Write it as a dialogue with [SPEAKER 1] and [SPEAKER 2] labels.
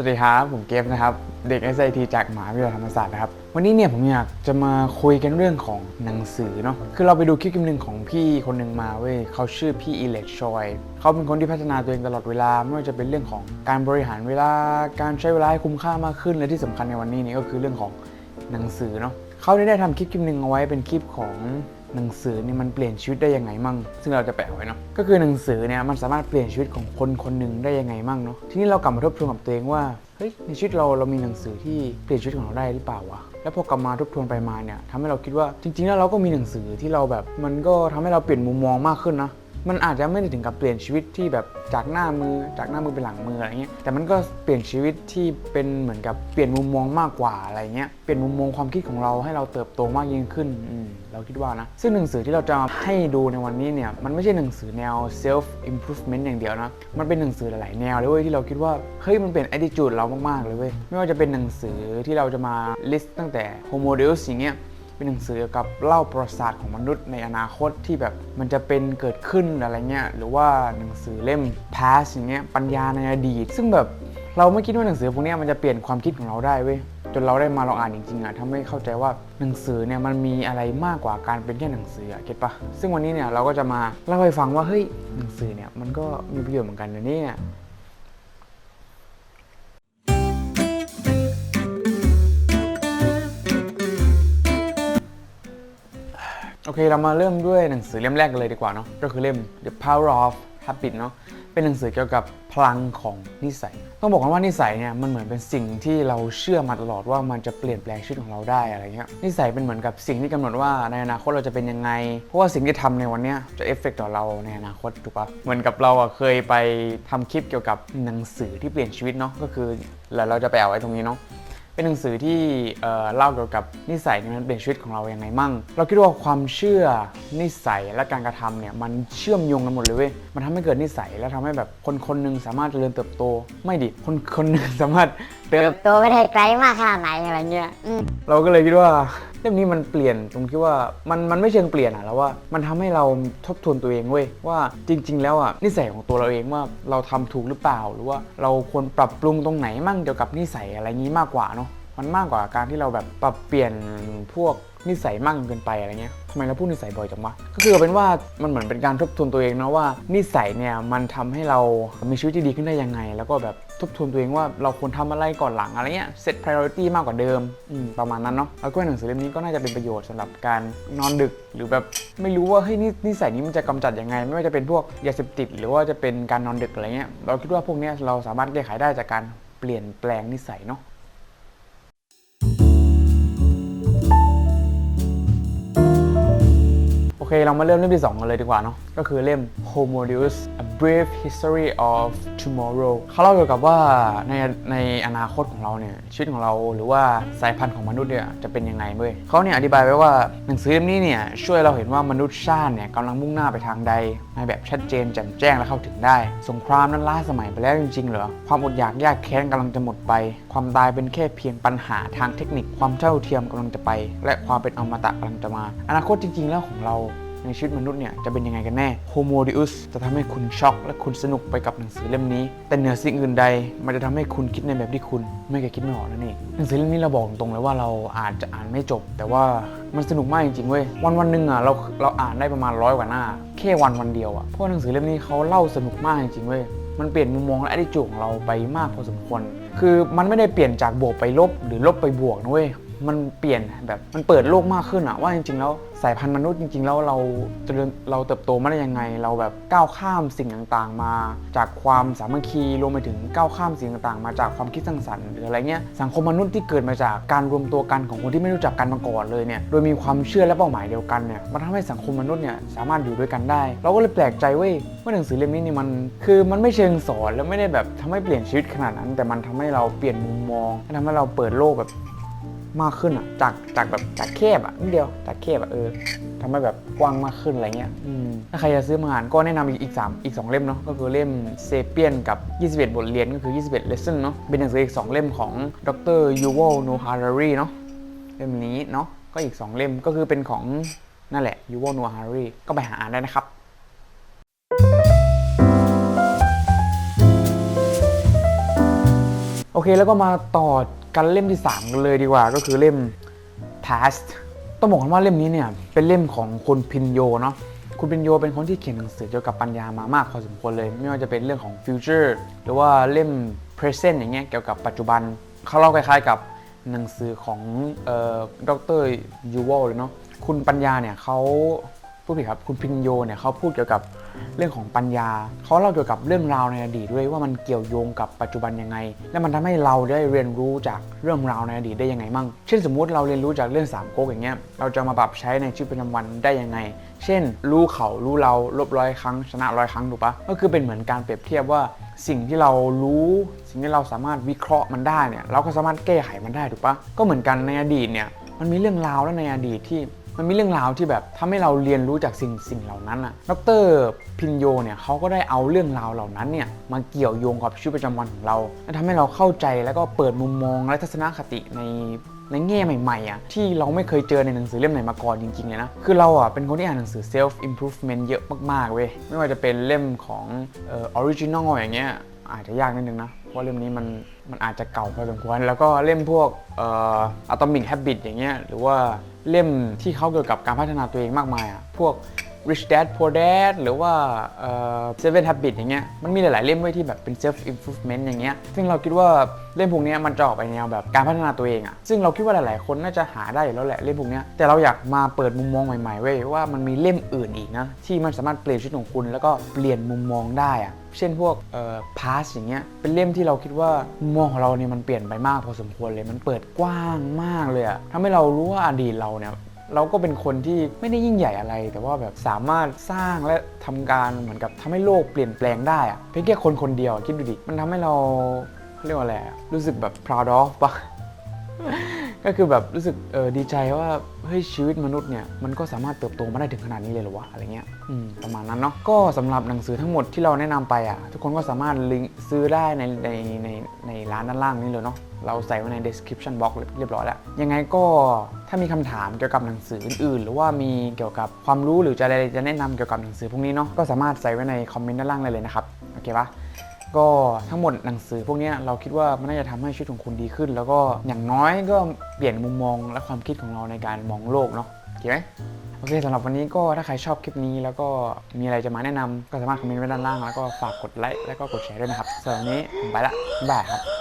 [SPEAKER 1] วัสดีครับ ผมเกฟนะครับ เด็ก SIT จากมหาวิทยาลัยธรรมศาสตร์นะครับ วันนี้เนี่ยผมอยากจะมาคุยกันเรื่องของหนังสือเนาะคือเราไปดูคลิปคลิปหนึ่งของพี่คนหนึ่งมาเว้ยเขาชื่อพี่อิเล็กชอยเขาเป็นคนที่พัฒนาตัวเองตลอดเวลา ไม่ว่าจะเป็นเรื่องของการบริหารเวลาการใช้เวลาให้คุ้มค่ามากขึ้นและที่สำคัญในวันนี้นี่ก็คือเรื่องของหนังสือเนาะเขาได้ทำคลิปคลิปหนึ่งเอาไว้เป็นคลิปของ หนังสือเนี่ยมันเปลี่ยนชีวิตได้ยังไงมั่ง ซึ่งเราจะแปะไว้เนาะก็คือหนังสือเนี่ยมันสามารถเปลี่ยนชีวิตของคนคนหนึ่งได้ยังไงมั่งเนาะทีนี้เรากลับมาทบทวนกับตัวเองว่าเฮ้ยในชีวิตเราเรามีหนังสือที่เปลี่ยนชีวิตของเราได้หรือเปล่าวะแล้วพอกลับมาทบทวนไปมาเนี่ยทำให้เราคิดว่าจริงๆแล้วเราก็มีหนังสือที่เราแบบมันก็ทำให้เราเปลี่ยนมุมมองมากขึ้นนะ มันอาจจะไม่ได้ถึงกับเปลี่ยนชีวิตที่แบบจากหน้ามือจากหน้ามือเป็นหลังมืออะไรเงี้ยแต่มันก็เปลี่ยนชีวิตที่เป็นเหมือนกับเปลี่ยนมุมมองมากกว่าอะไรเงี้ยเปลี่ยนมุมมองความคิดของเราให้เราเติบโตมากยิ่งขึ้นอืมเราคิดว่านะ ซึ่งหนังสือที่เราจะให้ดูในวันนี้เนี่ยมันไม่ใช่หนังสือแนว self improvement อย่างเดียวนะมันเป็นหนังสือหลายๆแนวเลยเว้ยที่เราคิดว่าเฮ้ยมันเปลี่ยน attitude เรามากๆเลยเว้ยไม่ว่าจะเป็นหนังสือที่เราจะมา list ตั้งแต่ homo deus อย่างเงี้ย เป็นหนังสือเกี่ยวกับเล่าประวัติศาสตร์ของมนุษย์ในอนาคตที่แบบมันจะเป็นเกิดขึ้นอะไรเงี้ยหรือว่าหนังสือเล่ม past อย่างเงี้ยปัญญาในอดีต ซึ่งแบบเราไม่คิดว่าหนังสือพวกนี้มันจะเปลี่ยนความคิดของเราได้เว้ยจนเราได้มาลองอ่านจริงๆอะทำให้เข้าใจว่าหนังสือเนี่ยมันมีอะไรมากกว่าการเป็นแค่หนังสืออะเก็ตปะซึ่งวันนี้เนี่ยเราก็จะมาเล่าให้ฟังว่าเฮ้ยหนังสือเนี่ยมันก็มีประโยชน์เหมือนกันนะเนี่ย อเคเรามาเริ่มด้วยหนังสือเล่มแรกกันเลยดีกว่าเนาะก็คือเล่ม The Power of Habit เนาะเป็นหนังสือเกี่ยวกับพลังของนิสัย ต้องบอกกันว่านิสัยเนี่ยมันเหมือนเป็นสิ่งที่เราเชื่อมาตลอดว่ามันจะเปลี่ยนแปลงชีวิตของเราได้อะไรเงี้ยนิสัยเป็นเหมือนกับสิ่งที่กำหนดว่าในอนาคตเราจะเป็นยังไง เพราะว่าสิ่งที่ทำในวันเนี้ยจะเอฟเฟกต์ต่อเราในอนาคตถูกปะเหมือนกับเราอะเคยไปทำคลิปเกี่ยวกับหนังสือที่เปลี่ยนชีวิตเนาะก็คือแล้วเราจะไปเอาไว้ตรงนี้เนาะ เป็นหนังสือที่เอ่อเล่าเกี่ยวกับนิสัยที่มันเปลี่ยนชีวิตของเราอย่างไรมั่ง เราคิดว่าความเชื่อนิสัยและการกระทำเนี่ยมันเชื่อมโยงกันหมดเลยเว้ยมันทำให้เกิดนิสัยและทำให้แบบคนคนหนึ่งสามารถเจริญเติบโต ไม่ดิคนคนหนึ่งสามารถเติบ
[SPEAKER 2] ตัวไม่ได้ไกลมากขนาดไหนอะไรเงี้ยอืม
[SPEAKER 1] เราก็เลยคิดว่า เล่มนี้มันเปลี่ยนตรงที่ว่ามันมันไม่เชิงเปลี่ยนอะแล้วว่ามันทำให้เราทบทวนตัวเองเว้ยว่าจริง ๆ แล้วอะนิสัยของตัวเราเองว่าเราทำถูกหรือเปล่า หรือว่าเราควรปรับปรุงตรงไหนมั่งเกี่ยวกับนิสัยอะไรนี้มากกว่าเนาะ มันมากกว่าการที่เราแบบปรับเปลี่ยนพวกนิสัยมากเกินไปอะไรเงี้ยทำไมเราพูดนิสัยบ่อยจังวะก็คือเอาเป็นว่ามันเหมือนเป็นการทบทวนตัวเองเนาะว่านิสัยเนี่ยมันทำให้เรามีชีวิตที่ดีขึ้นได้ยังไง แล้วก็แบบทบทวนตัวเองว่าเราควรทำอะไรก่อนหลังอะไรเงี้ย set priority มากกว่าเดิมอืมประมาณนั้นเนาะแล้วก็หนังสือเล่มนี้ก็น่าจะเป็นประโยชน์สำหรับการนอนดึก หรือแบบไม่รู้ว่าเฮ้ยนินิสัยนี้มันจะกำจัดยังไง ไม่ว่าจะเป็นพวกยาเสพติด หรือว่าจะเป็นการนอนดึกอะไรเงี้ยเราคิดว่าพวกเนี้ยเราสามารถแก้ไขได้จากการเปลี่ยนแปลงนิสัยเนาะ เค เรามาเริ่มเล่มที่ 2 กันเลยดีกว่าเนาะก็คือเล่ม Homo Deus A Brief History of Tomorrow เขาเล่าเกี่ยวกับว่าในในอนาคตของเราเนี่ยชีวิตของเราหรือว่าสายพันธุ์ของมนุษย์เนี่ยจะเป็นยังไงเว้ยเขาเนี่ยอธิบายไว้ว่าหนังสือเล่มนี้เนี่ยช่วยเราเห็นว่ามนุษย์ชาติเนี่ยกำลังมุ่งหน้าไปทางใด ในแบบชัดเจนแจ่มแจ้งและเข้าถึงได้ สงครามนั้นล้าสมัยไปแล้วจริงๆเหรอความอดอยากยากแค้นกำลังจะหมดไป ความตายเป็นแค่เพียงปัญหาทางเทคนิคความเท่าเทียมกำลังจะไป และความเป็นอมตะกำลังจะมา อนาคตจริง ๆ แล้วของเรา ในชีวิตมนุษย์เนี่ยจะเป็นยังไงกันแน่ Homo Deus จะทำให้คุณช็อก และคุณสนุกไปกับหนังสือเล่มนี้ แต่เหนือสิ่งอื่นใด มันจะทำให้คุณคิดในแบบที่คุณไม่เคยคิดไม่ออกนั่นเองหนังสือเล่มนี้เราบอกตรงเลยว่าเราอาจจะอ่านไม่จบ แต่ว่ามันสนุกมากจริงๆเว้ยวันวันหนึ่งอะเราเราอ่านได้ประมาณร้อยกว่าหน้าแค่วันวันเดียวอะเพราะหนังสือเล่มนี้เขาเล่าสนุกมากจริงๆเว้ยมันเปลี่ยนมุมมองและอ t ิจูของเราไปมากพอสมควร คือมันไม่ได้เปลี่ยนจากบวกไปลบหรือลบไปบวกนะเว้ย มันเปลี่ยนแบบมันเปิดโลกมากขึ้นอะว่าจริง ๆ แล้วสายพันธุ์มนุษย์จริง ๆ แล้วเราเจริญเราเติบโตมาได้ยังไง เราแบบก้าวข้ามสิ่งต่างๆ มา จากความสามัคคีรวมไปถึงก้าวข้ามสิ่งต่างๆ มาจากความคิดสร้างสรรค์หรืออะไรเงี้ยสังคมมนุษย์ที่เกิดมาจากการรวมตัวกันของคนที่ไม่รู้จักกันมาก่อนเลยเนี่ยโดยมีความเชื่อและเป้าหมายเดียวกันเนี่ยมันทำให้สังคมมนุษย์เนี่ยสามารถอยู่ด้วยกันได้ เราก็เลยแปลกใจเว้ยว่าหนังสือเล่มนี้เนี่ยมันคือมันไม่เชิงสอนแล้วไม่ได้แบบทำให้เปลี่ยนชีวิตขนาดนั้น แต่มันทำให้เราเปลี่ยนมุมมองทำให้เราเปิดโลกแบบ มากขึ้นอะ จากจากแบบจากแคบอะนิดเดียวจากแคบอะเออทำให้แบบกว้างมากขึ้นอะไรเงี้ยถ้าใครจะซื้อมาอ่านก็แนะนำอีกอีกสามอีกสองเล่มเนาะก็คือเล่มเซเปียนกับ 21 บทเรียนก็คือ 21 lesson เนาะเป็นหนังสืออีก2เล่มของดรยูว l ลโนฮารารีเนาะเล่มนี้เนาะก็อีก2เล่มก็คือเป็นของนั่นแหละยูว l ลโนฮารารีก็ไปหาอ่านได้นะครับ โอเคแล้วก็มาต่อกันเล่มที่ 3 กันเลยดีกว่า ก็คือเล่ม past ต้องบอกกันว่าเล่มนี้เนี่ยเป็นเล่มของคุณพินโยเนาะคุณพินโยเป็นคนที่เขียนหนังสือเกี่ยวกับปัญญามามากพอสมควรเลย ไม่ว่าจะเป็นเรื่องของ future หรือว่าเล่ม present อย่างเงี้ยเกี่ยวกับปัจจุบันเขาเล่าคล้ายๆกับหนังสือของเอ่อดรยูวอลเลยเนาะคุณปัญญาเนี่ยเขา ผู้ผิดครับคุณพินโยเนี่ยเขาพูดเกี่ยวกับเรื่องของปัญญา เขาเล่าเกี่ยวกับเรื่องราวในอดีตด้วยว่ามันเกี่ยวโยงกับปัจจุบันยังไง และมันทำให้เราได้เรียนรู้จากเรื่องราวในอดีตได้ยังไงมั่ง เช่นสมมุติเราเรียนรู้จากเรื่องสามก๊กอย่างเงี้ย เราจะมาปรับใช้ในชีวิตประจำวันได้ยังไง เช่น รู้เขารู้เราลบร้อยครั้ง ชนะร้อยครั้งถูกปะก็คือเป็นเหมือนการเปรียบเทียบว่าสิ่งที่เรารู้สิ่งที่เราสามารถวิเคราะห์มันได้เนี่ยเราก็สามารถแก้ไขมันได้ถูกปะก็เหมือนกันในอดีตเนี่ยมันมีเรื่องราวและในอดีตที่ มันมีเรื่องราวที่แบบทำให้เราเรียนรู้จากสิ่งสิ่งเหล่านั้นน่ะดรพินโยเนี่ยเขาก็ได้เอาเรื่องราวเหล่านั้นเนี่ยมาเกี่ยวโยงกับชีวิตประจำวันของเราและทำให้เราเข้าใจแล้วก็เปิดมุมมองและทัศนคติในในแง่ใหม่ๆอะที่เราไม่เคยเจอในหนังสือเล่มไหนมาก่อนจริงๆเลยนะ คือเราอะเป็นคนที่อ่านหนังสือ self improvement เยอะมากๆเว้ยไม่ว่าจะเป็นเล่มของเอ่อ original อย่างเงี้ยอาจจะยากนิดนึงนะ ว่าเล่มนี้มันมันอาจจะเก่าพอสมควร แล้วก็เล่มพวกเอ่อ Atomic Habit อย่างเงี้ยหรือว่าเล่มที่เขาเกี่ยวกับการพัฒนาตัวเองมากมายอะพวก Rich Dad Poor Dad หรือว่า Seven Habits อย่างเงี้ยมันมีหลาย ๆ เล่มไว้ยที่แบบเป็น self improvement อย่างเงี้ยซึ่งเราคิดว่าเล่มพวกนี้มันจะออกไปแนวแบบการพัฒนาตัวเองอะซึ่งเราคิดว่าหลาย ๆ คนน่าจะหาได้อยู่แล้วแหละเล่มพวกนี้แต่เราอยากมาเปิดมุมมองใหม่ ๆ เว้ยว่ามันมีเล่มอื่นอีกนะที่มันสามารถเปลี่ยนชีวิตของคุณ แล้วก็เปลี่ยนมุมมองได้อะเช่นพวกเอ่อ past อย่างเงี้ยเป็นเล่มที่เราคิดว่ามุมมองของเราเนี่ยมันเปลี่ยนไปมากพอสมควรเลยมันเปิดกว้างมากเลยอะทำให้เรารู้ว่าอดีตเราเนี่ย เราก็เป็นคนที่ไม่ได้ยิ่งใหญ่อะไร แต่ว่าแบบสามารถสร้างและทำการเหมือนกับทำให้โลกเปลี่ยนแปลงได้อะเพียงแค่คนคนเดียวคิดดูดิมันทำให้เราเขาเรียกว่าอะไรรู้สึกแบบ proud of ปะก็คือแบบรู้สึกเออดีใจว่าเฮ้ยชีวิตมนุษย์เนี่ยมันก็สามารถเติบโตมาได้ถึงขนาดนี้เลยหรอวะอะไรเงี้ยประมาณนั้นเนาะก็สำหรับหนังสือทั้งหมดที่เราแนะนำไปอะทุกคนก็สามารถลิงซื้อได้ในในในในร้านด้านล่างนี้เลยเนาะ เราใส่ไว้ใน description box เรียบร้อยแล้ว ยังไงก็ถ้ามีคำถามเกี่ยวกับหนังสืออื่นๆหรือว่ามีเกี่ยวกับความรู้หรือจะอะไรจะแนะนำเกี่ยวกับหนังสือพวกนี้เนาะก็สามารถใส่ไว้ในคอมเมนต์ด้านล่างเลยเลยนะครับโอเคปะก็ทั้งหมดหนังสือพวกนี้เราคิดว่ามันน่าจะทำให้ชีวิตของคุณดีขึ้น แล้วก็อย่างน้อยก็เปลี่ยนมุมมองและความคิดของเราในการมองโลกเนาะโอเคไหมโอเคสำหรับวันนี้ก็ถ้าใครชอบคลิปนี้ แล้วก็มีอะไรจะมาแนะนำก็สามารถคอมเมนต์ไว้ด้านล่าง แล้วก็ฝากกดไลค์แล้วก็กดแชร์ด้วยนะครับสำหรับวันนี้ผมไปละบ๊ายบายครับ